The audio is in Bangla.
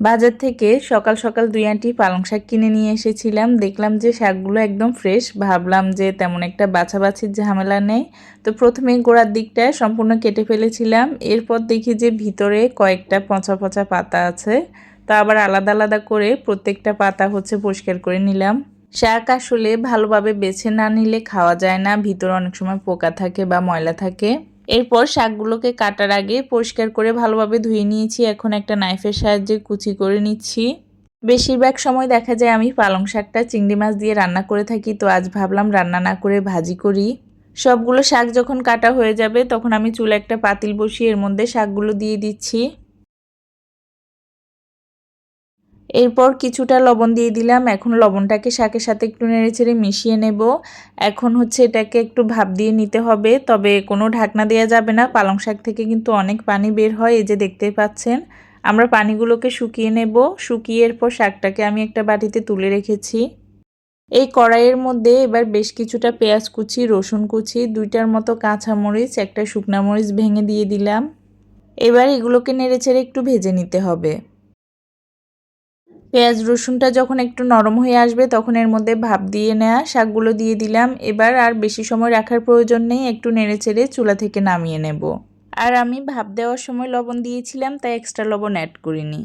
বাজার থেকে সকাল সকাল দুই আঁটি পালং শাক কিনে নিয়ে এসেছিলাম। দেখলাম যে শাকগুলো একদম ফ্রেশ ভাবলাম যে তেমন একটা বাছাবাছির ঝামেলা নেই। তো প্রথমে গোড়ার দিকটা সম্পূর্ণ কেটে ফেলেছিলাম। এরপর দেখি যে ভিতরে কয়েকটা পচা পচা পাতা আছে। তা আবার আলাদা আলাদা করে প্রত্যেকটা পাতা হচ্ছে পরিষ্কার করে নিলাম। শাক আসলে ভালোভাবে বেছে না নিলে খাওয়া যায় না। ভিতরে অনেক সময় পোকা থাকে বা ময়লা থাকে। এরপর শাকগুলোকে কাটার আগে পরিষ্কার করে ভালোভাবে ধুয়ে নিয়েছি। এখন একটা নাইফের সাহায্যে কুচি করে নিচ্ছি। বেশিরভাগ সময় দেখা যায় আমি পালং শাকটা চিংড়ি মাছ দিয়ে রান্না করে থাকি, তো আজ ভাবলাম রান্না না করে ভাজি করি। সবগুলো শাক যখন কাটা হয়ে যাবে, তখন আমি চুলে একটা পাতিল বসিয়ে এর মধ্যে শাকগুলো দিয়ে দিচ্ছি। এরপর কিছুটা লবণ দিয়ে দিলাম। এখন লবণটাকে শাকের সাথে একটু নেড়ে ছেড়ে মিশিয়ে নেব। এখন হচ্ছে এটাকে একটু ভাপ দিয়ে নিতে হবে। তবে কোনো ঢাকনা দেওয়া যাবে না। পালং শাক থেকে কিন্তু অনেক পানি বের হয়, এই যে দেখতে পাচ্ছেন। আমরা পানিগুলোকে শুকিয়ে নেব। শুকিয়ে এরপর শাকটাকে আমি একটা বাটিতে তুলে রেখেছি। এই কড়াইয়ের মধ্যে এবার বেশ কিছুটা পেঁয়াজ কুচি, রসুন কুচি, দুইটার মতো কাঁচা মরিচ একটা শুকনা মরিচ ভেঙে দিয়ে দিলাম। এবার এগুলোকে নেড়ে ছেড়ে একটু ভেজে নিতে হবে। পেঁয়াজ রসুনটা যখন একটু নরম হয়ে আসবে, তখন এর মধ্যে ভাপ দিয়ে নেওয়া শাকগুলো দিয়ে দিলাম। এবার আর বেশি সময় রাখার প্রয়োজন নেই, একটু নেড়ে চেড়ে চুলা থেকে নামিয়ে নেব। আর আমি ভাপ দেওয়ার সময় লবণ দিয়েছিলাম, তাই এক্সট্রা লবণ অ্যাড করিনি।